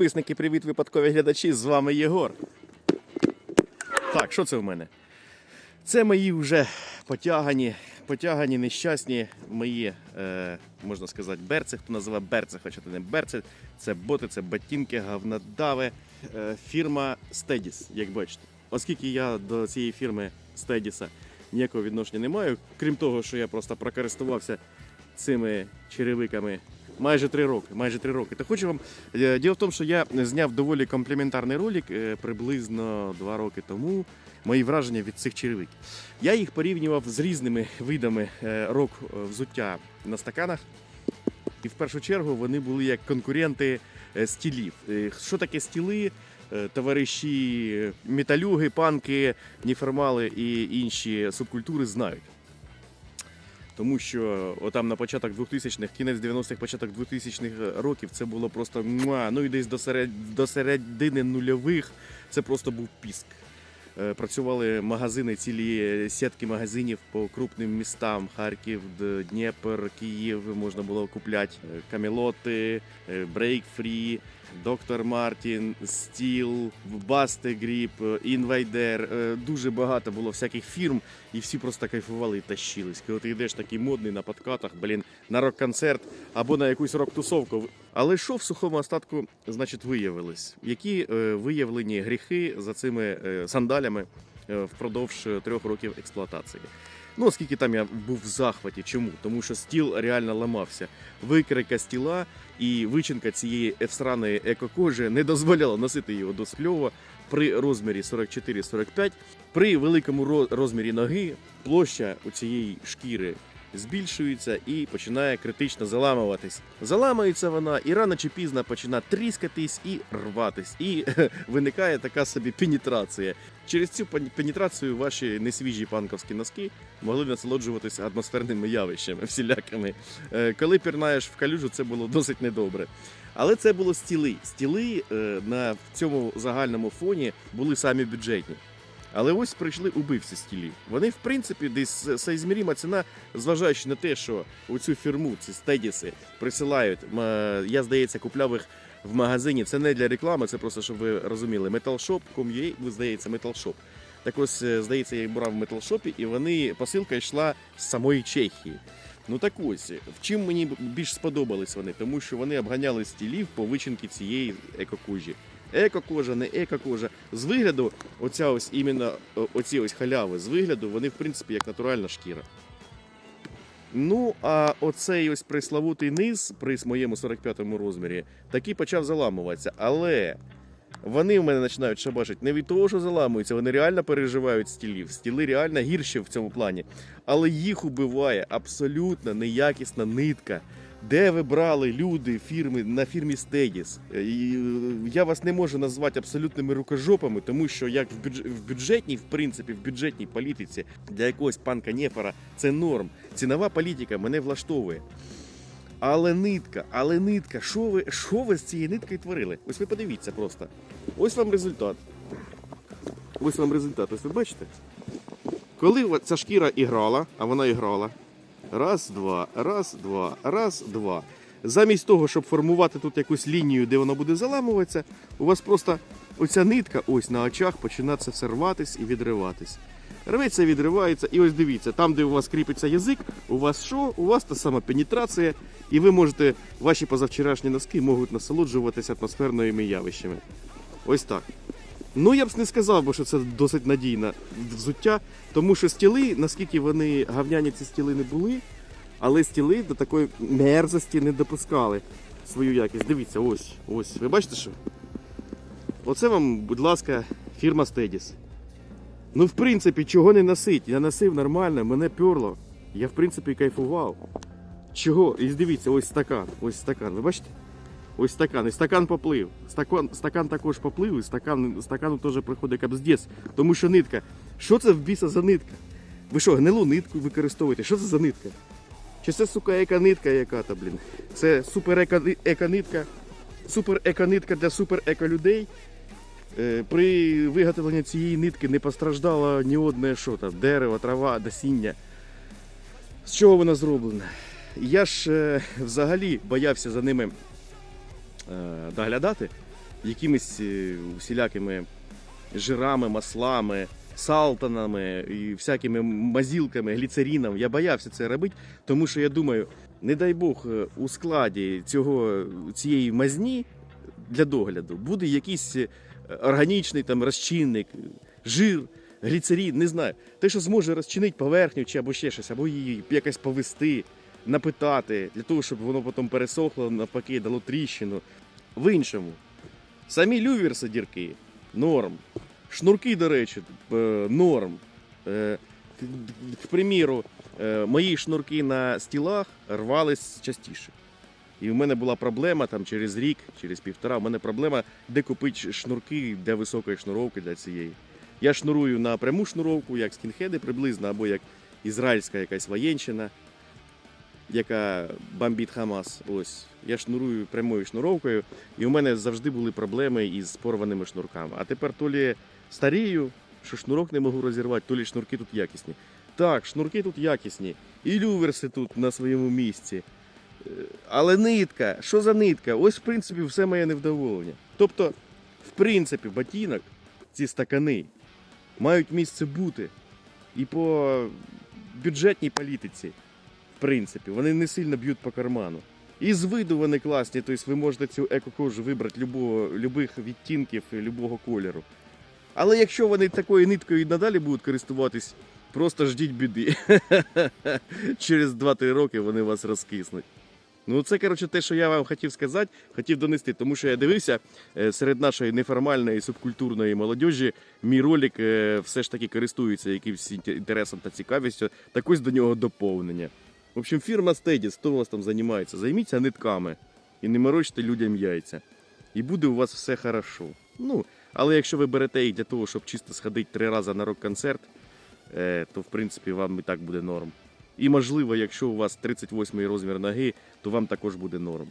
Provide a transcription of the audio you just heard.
підписники, привіт, випадкові глядачі. З вами Єгор. Так, що це в мене? Це мої вже потягані, потягані, нещасні мої, е, можна сказати, берці. Хто називає берці, хоча це не берці. Це боти, це ботинки, говнодави. Е, фірма Stedis, як бачите. Оскільки я до цієї фірми Stedis ніякого відношення не маю, крім того, що я просто прокористувався цими черевиками майже три роки. Майже три роки. Та хочу вам. е, Діло в тому, що я зняв доволі компліментарний ролик е, приблизно два роки тому. Мої враження від цих черевиків. Я їх порівнював з різними видами е, рок взуття на стаканах. І в першу чергу вони були як конкуренти стілів. Що таке стіли? Товариші металюги, панки, ніформали і інші субкультури знають. Тому що отам на початок 2000-х, кінець 90-х, початок 2000-х років це було просто муа, ну і десь до, серед, до середини нульових це просто був піск. Е, Працювали магазини, цілі сітки магазинів по крупним містам: Харків, Дніпр, Київ. Можна було купляти е, камелоти, Free, Доктор Мартін, Стіл, Басте Гріп, Інвайдер. Е, Дуже багато було всяких фірм, і всі просто кайфували і тащились. Коли ти йдеш такий модний на подкатах, блін, на рок-концерт або на якусь рок-тусовку. Але що в сухому остатку, значить, виявилось? Які е, виявлені гріхи за цими е, сандалями е, впродовж трьох років експлуатації? Ну, оскільки там я був в захваті. Чому? Тому що стіл реально ламався. Викрика стіла і вичинка цієї ефсраної екокожі не дозволяла носити його до при розмірі 44-45. При великому розмірі ноги площа у цієї шкіри збільшується і починає критично заламуватись. Заламується вона і рано чи пізно починає тріскатись і рватись. І виникає така собі пенетрація. Через цю пен- пенетрацію ваші несвіжі панковські носки могли насолоджуватися атмосферними явищами всілякими. Е, Коли пірнаєш в калюжу, це було досить недобре. Але це було стіли. Стіли е, на цьому загальному фоні були самі бюджетні. Але ось прийшли убивці стілів. Вони, в принципі, десь соізміріма ціна, зважаючи на те, що у цю фірму, ці стедіси, присилають. Я, здається, купляв їх в магазині. Це не для реклами, це просто щоб ви розуміли. Metalshop.com.ua, ви здається, Metalshop. Так ось, е, здається, я їх брав в металшопі, і вони посилка йшла з самої Чехії. Ну так ось, в чим мені більш сподобались вони, тому що вони обганяли стілів по вичинки цієї екокужі. Екокожа, не екокожа. З вигляду, оця ось іменно оці ось халяви, з вигляду, вони в принципі як натуральна шкіра. Ну, а оцей ось преславутий низ при моєму 45-му розмірі таки почав заламуватися. Але вони в мене починають шабашити не від того, що заламуються, вони реально переживають стілів. Стіли реально гірші в цьому плані. Але їх убиває абсолютно неякісна нитка. Де ви брали люди фірми на фірмі Stedis? Е, е, Я вас не можу назвати абсолютними рукожопами, тому що як в бюджетній, в принципі, в бюджетній політиці для якогось панка Нефера це норм. Цінова політика мене влаштовує. Але нитка, але нитка, що ви, що ви з цією ниткою творили? Ось ви подивіться просто. Ось вам результат. Ось вам результат. Ось ви бачите? Коли ця шкіра іграла, а вона іграла. Раз, два, раз, два, раз, два. Замість того, щоб формувати тут якусь лінію, де воно буде заламуватися, у вас просто оця нитка ось на очах починає це все рватись і відриватись. Рветься, відривається, і ось дивіться, там, де у вас кріпиться язик, у вас що? У вас та сама пенетрація, і ви можете, ваші позавчорашні носки можуть насолоджуватися атмосферними явищами. Ось так. Ну, я б не сказав, би, що це досить надійне взуття, тому що стіли, наскільки вони гавняні ці стіли не були, але стіли до такої мерзості не допускали свою якість. Дивіться, ось, ось. Ви бачите що? Оце вам, будь ласка, фірма Stedis. Ну, в принципі, чого не носить? Я носив нормально, мене перло. Я, в принципі, кайфував. Чого? І дивіться, ось стакан. Ось стакан. Ви бачите? Ось стакан. І стакан поплив. Стакан, стакан також поплив, і стакан, стакану теж приходить капздець. Тому що нитка. Що це в біса за нитка? Ви що, гнилу нитку використовуєте? Що це за нитка? Чи це, сука, еко-нитка яка-то, блін? Це супер еко- еко-нитка. Супер еко-нитка для супер еко-людей. Е, При виготовленні цієї нитки не постраждало ні одне що там, дерево, трава, насіння. З чого вона зроблена? Я ж е, взагалі боявся за ними е, доглядати, якимись е, усілякими жирами, маслами, салтанами і всякими мазілками, гліцеріном. Я боявся це робити, тому що я думаю, не дай Бог, е, у складі цього, цієї мазні для догляду буде якийсь органічний там розчинник, жир, гліцерин, не знаю. Те, що зможе розчинити поверхню чи або ще щось, або її якось повести, напитати, для того, щоб воно потім пересохло, навпаки, дало тріщину. В іншому, самі люверси дірки норм. Шнурки, до речі, е, норм. Е, К, приміру, е, мої шнурки на стілах рвались частіше. І в мене була проблема там через рік, через півтора. У мене проблема, де купити шнурки для високої шнуровки для цієї. Я шнурую на пряму шнуровку, як скінхеди приблизно, або як ізраїльська якась воєнщина, яка бомбить Хамас. Ось. Я шнурую прямою шнуровкою, і у мене завжди були проблеми із порваними шнурками. А тепер то лі старію, що шнурок не можу розірвати, то лі шнурки тут якісні. Так, шнурки тут якісні. І люверси тут на своєму місці. Е, Але нитка, що за нитка? Ось, в принципі, все моє невдоволення. Тобто, в принципі, ботинок, ці стакани, мають місце бути. І по бюджетній політиці, в принципі, вони не сильно б'ють по карману. І з виду вони класні, тобто ви можете цю еко-кожу вибрати любого, любих відтінків, любого кольору. Але якщо вони такою ниткою і надалі будуть користуватись, просто ждіть біди. Через 2-3 роки вони вас розкиснуть. Ну, це, коротше, те, що я вам хотів сказати, хотів донести, тому що я дивився е, серед нашої неформальної субкультурної молодіжі, мій ролик е, все ж таки користується якимось інтересом та цікавістю, так ось до нього доповнення. В общем, фірма Steadis, хто у вас там займається, займіться нитками і не морочте людям яйця. І буде у вас все хорошо. Ну, але якщо ви берете їх для того, щоб чисто сходити три рази на рок-концерт, е, то в принципі вам і так буде норм. І можливо, якщо у вас 38-й розмір ноги, то вам також буде норм.